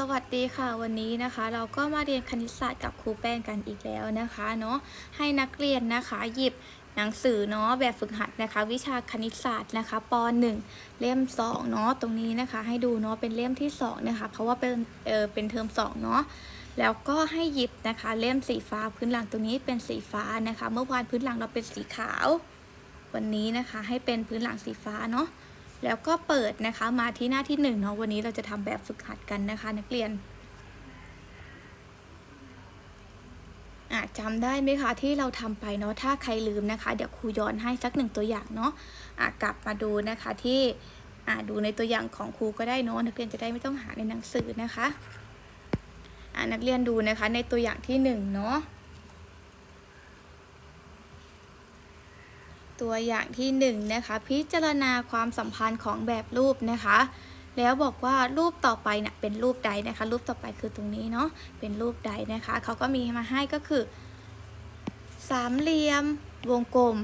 สวัสดีค่ะวันนี้นะคะเราก็มาเรียนคณิตศาสตร์กับครูแป้งกันอีกแล้วนะคะเนาะให้นักเรียนนะคะหยิบหนังสือเนาะแบบฝึกหัดนะคะ วิชาคณิตศาสตร์นะคะป .1 เล่ม2เนาะตรงนี้นะคะ ให้ดูเนาะเป็นเล่มที่2นะคะเพราะว่าเป็นเออเป็นเทอม2เนาะแล้วก็ให้หยิบนะคะเล่มสีฟ้าพื้นหลังตรงนี้เป็นสีฟ้านะคะ เมื่อวานพื้นหลังเราเป็นสีขาว วันนี้นะคะให้เป็นพื้นหลังสีฟ้าเนาะ แล้วก็เปิดนะคะมาที่หน้าที่หนึ่งเนาะวันนี้เราจะทำแบบฝึกหัดกันนะคะ นักเรียนจำได้ไหมคะที่เราทำไปเนาะถ้าใครลืมนะคะ เดี๋ยวครูย้อนให้สักหนึ่งตัวอย่างเนาะะกลับมาดูนะคะที่ดูในตัวอย่างของครูก็ได้เนาะนักเรียนจะได้ไม่ต้องหาในหนังสือนะคะะนักเรียนดูนะคะในตัวอย่างที่หนึ่งเนาะ ตัวอย่างที่1นงนะคะพิจารณาความสัมพันธ์ของแบบรูปนะคะ แล้วบอกว่ารูปต่อไปเนะ่ยเป็นรูปใดนะคะ รูปต่อไปคือตรงนี้เนาะเป็นรูปใดนะคะเขาก็มีมาให้ก็คือ สามเหลี่ยมวงกลม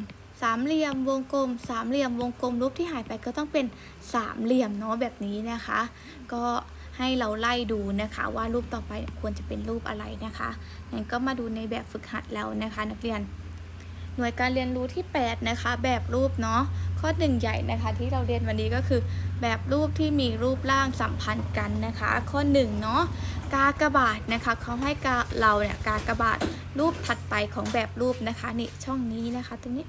สามเหลี่ยมวงกลม สามเหลี่ยมวงกลม รูปที่หายไปก็ต้องเป็นสามเหลี่ยมเนาะแบบนี้นะคะ ก็ให้เราไล่ดูนะคะว่ารูปต่อไปควรจะเป็นรูปอะไรนะคะงั้นก็มาดูในแบบฝึกหัดแล้วนะคะ นักเรียน หน่วยการเรียนรู้ที่ 8 นะคะ แบบรูปเนาะข้อหนึ่งใหญ่นะคะที่เราเรียนวันนี้ก็คือแบบรูปที่มีรูปร่างสัมพันธ์กันนะคะ ข้อ1เนาะกากบาทนะคะเขาให้กาเราเนี่ยกากบาทรูปถัดไปของแบบรูปนะคะนี่ช่องนี้นะคะตรงนี้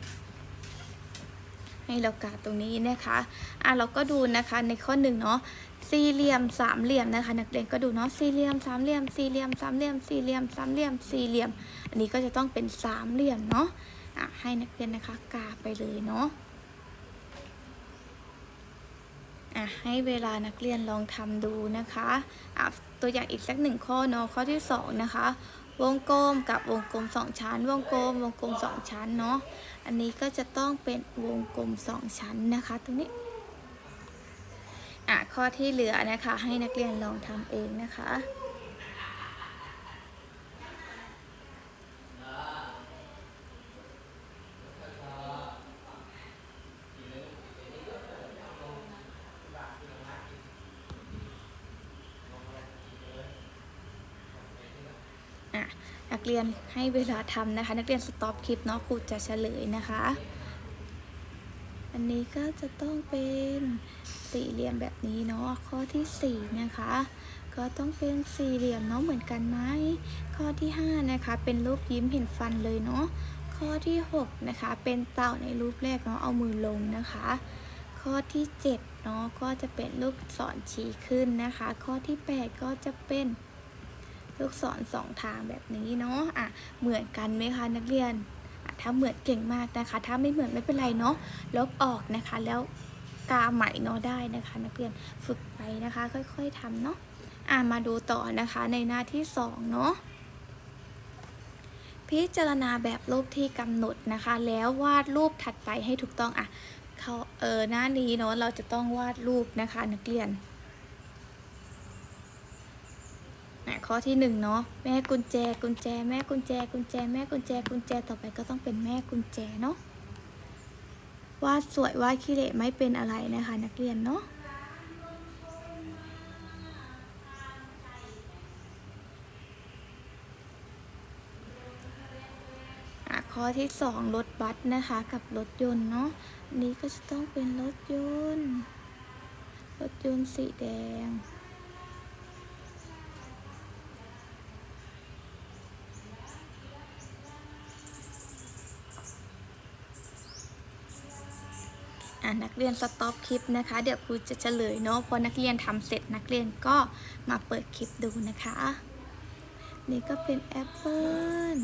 ให้เรากาตรงนี้นะคะอะเราก็ดูนะคะในข้อหนึ่งเนาะสี่เหลี่ยมสามเหลี่ยมนะคะ นักเรียนก็ดูเนาะสี่เหลี่ยมสามเหลี่ยมสี่เหลี่ยมสามเหลี่ยมสี่เหลี่ยมสามเหลี่ยมสี่เหลี่ยม อันนี้ก็จะต้องเป็นสามเหลี่ยมเนาะ ให้นักเรียนนะคะกาไปเลยเนาะอะให้เวลานักเรียนลองทำดูนะคะอะตัวอย่างอีกสักหนึ่งข้อเนาะข้อที่สองนะคะ วงกลมกับวงกลมสองชั้น วงกลม วงกลมสองชั้นเนาะอันนี้ก็จะต้องเป็นวงกลมสองชั้นนะคะตรงนี้อะข้อที่เหลือนะคะให้นักเรียนลองทำเองนะคะ อะนักเรียนให้เวลาทำนะคะ นักเรียนสต็อปคลิปเนาะครูจะเฉลยนะคะ อันนี้ก็จะต้องเป็นสี่เหลี่ยมแบบนี้เนาะข้อที่สี่นะคะ ก็ต้องเป็นสี่เหลี่ยมเนาะเหมือนกันไหมข้อที่ห้านะคะ เป็นรูปยิ้มเห็นฟันเลยเนาะข้อที่หกนะคะ เป็นเต่าในรูปแรกเนาะเอามือลงนะคะ ข้อที่เจ็ดเนาะก็จะเป็นลูกศรชี้ขึ้นนะคะ ข้อที่แปดก็จะเป็น ลูกศรสองทางแบบนี้เนาะอะเหมือนกันไหมคะนักเรียนถ้าเหมือนเก่งมากนะคะ ถ้าไม่เหมือนไม่เป็นไรเนาะลบออกนะคะ แล้วกาใหม่เนาะได้นะคะ นักเรียนฝึกไปนะคะ ค่อยๆทำเนาะอะมาดูต่อนะคะในหน้าที่สองเนาะพิจารณาแบบรูปที่กำหนดนะคะ แล้ววาดรูปถัดไปให้ถูกต้องอะเขาเออหน้านี้เนาะเราจะต้องวาดรูปนะคะ นักเรียน อะ ข้อที่หนึ่งเนาะแม่กุญแจกุญแจ แม่กุญแจ กุญแจ แม่กุญแจ กุญแจต่อไปก็ต้องเป็นแม่กุญแจเนาะวาดสวยวาดขี้เหร่ไม่เป็นอะไรนะคะ นักเรียนเนาะข้อที่สองรถบัสนะคะกับรถยนต์เนาะนนี้ก็จะต้องเป็นรถยนต์ รถยนต์สีแดง นักเรียนสต็อปคลิปนะคะ เดี๋ยวครูจะเฉลยเนาะพอนักเรียนทำเสร็จนักเรียนก็มาเปิดคลิปดูนะคะ นี่ก็เป็นแอปเปิล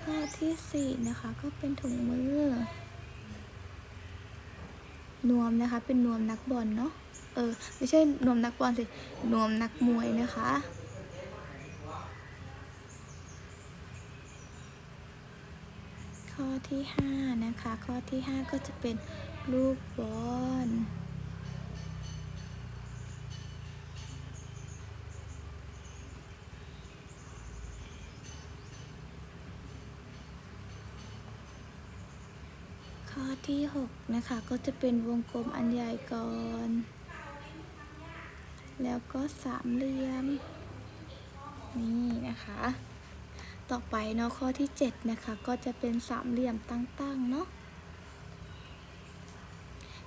ข้อที่สี่นะคะ ก็เป็นถุงมือ นวมนะคะเป็นนวมนักบอลเนาะเออ ไม่ใช่นวมนักบอลสินวมนักมวยนะคะ ข้อที่ 5 นะคะ ข้อที่ 5 ก็จะเป็นลูกบอลข้อที่ 6 นะคะ ก็จะเป็นวงกลมอันใหญ่ก่อน แล้วก็สามเหลี่ยม นี่นะคะ ต่อไปเนาะข้อที่ 7 นะคะ ก็จะเป็นสามเหลี่ยมตั้งๆเนาะ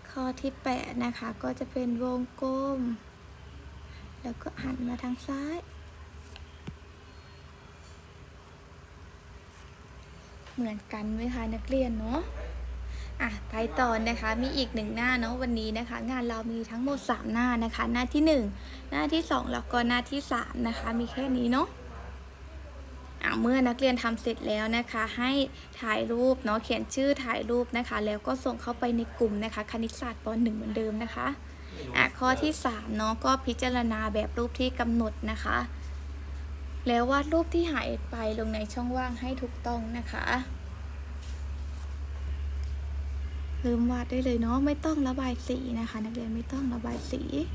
ข้อที่8นะคะ ก็จะเป็นวงกลม แล้วก็หันมาทางซ้าย เหมือนกันไหมคะนักเรียนเนาะอะไปต่อนะคะมีอีกหนึ่งหน้าเนาะวันนี้นะคะ งานเรามีทั้งหมด 3 หน้านะคะ หน้าที่ 1 หน้าที่ 2 แล้วก็หน้าที่ 3 นะคะ มีแค่นี้เนาะอะ เมื่อนักเรียนทำเสร็จแล้วนะคะ ให้ถ่ายรูปเนาะเขียนชื่อถ่ายรูปนะคะ แล้วก็ส่งเข้าไปในกลุ่มนะคะ คณิตศาสตร์ป .1 เหมือนเดิมนะคะอะข้อที่3เนาะก็พิจารณาแบบรูปที่กำหนดนะคะ แล้ววาดรูปที่หายไปลงในช่องว่างให้ถูกต้องนะคะเริ่มวาดได้เลยเนาะไม่ต้องระบายสีนะคะ นักเรียนไม่ต้องระบายสี อะ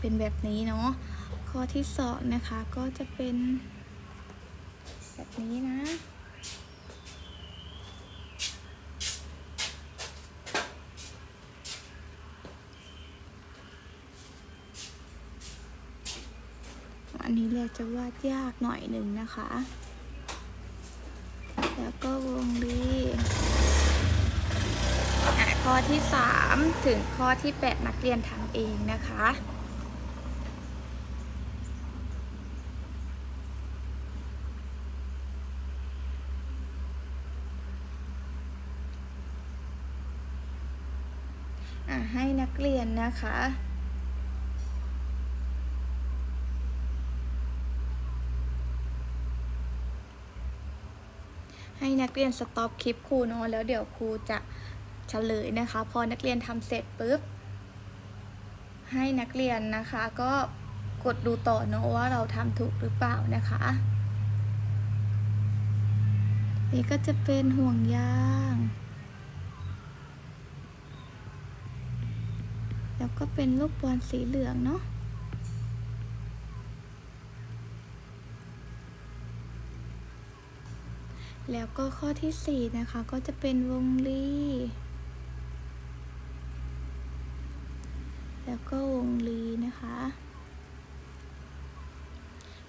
เป็นแบบนี้เนาะข้อที่สองนะคะก็จะเป็นแบบนี้นะอันนี้เราจะวาดยากหน่อยหนึ่งนะคะ แล้วก็วงรีอะข้อที่ 3 ถึงข้อที่ 8 นักเรียนทำเองนะคะ อะให้นักเรียนนะคะให้นักเรียนสต็อปคลิปครูเนาะแล้วเดี๋ยวครูจะเฉลยนะคะ พอนักเรียนทำเสร็จปุ๊บ ให้นักเรียนนะคะก็กดดูต่อเนาะว่าเราทำถูกหรือเปล่านะคะ นี่ก็จะเป็นห่วงยาง แล้วก็เป็นลูกบอลสีเหลืองเนาะแล้วก็ข้อที่ 4 นะคะ ก็จะเป็นวงรีแล้วก็วงรีนะคะ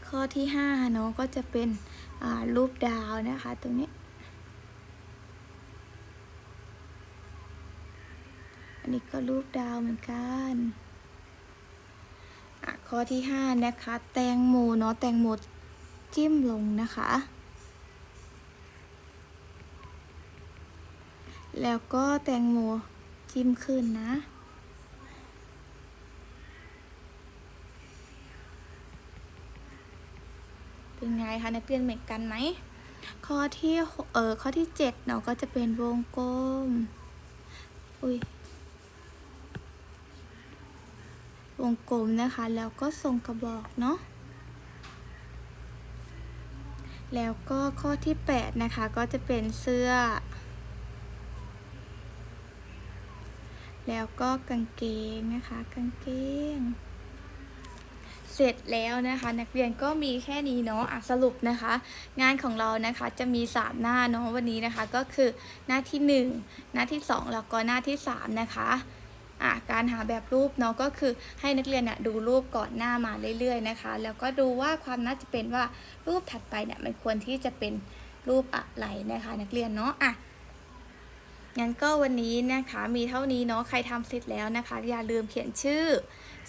ข้อที่5เนาะก็จะเป็นรูปดาวนะคะตรงนี้ อันนี้ก็รูปดาวเหมือนกันอะข้อที่ 5 นะคะ แตงโมเนาะแตงโมจิ้มลงนะคะ แล้วก็แตงโมจิ้มขึ้นนะเป็นไงคะนักเรียนเหมือนกันไหมข้อที่เออข้อที่เจ็ดเนาะก็จะเป็นวงกลม อุ้ย วงกลมนะคะ แล้วก็ทรงกระบอกเนาะแล้วก็ข้อที่แปดนะคะ ก็จะเป็นเสื้อ แล้วก็กางเกงนะคะ กางเกง เสร็จแล้วนะคะ นักเรียนก็มีแค่นี้เนาะอะสรุปนะคะ งานของเรานะคะจะมี 3 หน้าเนาะวันนี้นะคะ ก็คือหน้าที่ 1 หน้าที่ 2 แล้วก็หน้าที่ 3 นะคะ การหาแบบรูปเนาะก็คือให้นักเรียนน่ะดูรูปก่อนหน้ามาเรื่อยๆนะคะ แล้วก็ดูว่าความน่าจะเป็นว่ารูปถัดไปเนี่ยมันควรที่จะเป็นรูปอะไรนะคะ นักเรียนเนาะอะงั้นก็วันนี้นะคะมีเท่านี้เนาะใครทำเสร็จแล้วนะคะ อย่าลืมเขียนชื่อ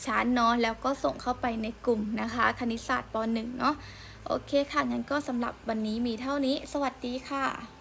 ชั้นเนาะแล้วก็ส่งเข้าไปในกลุ่มนะคะ คณิตศาสตร์ป .1 เนาะโอเคค่ะงั้นก็สำหรับวันนี้มีเท่านี้ สวัสดีค่ะ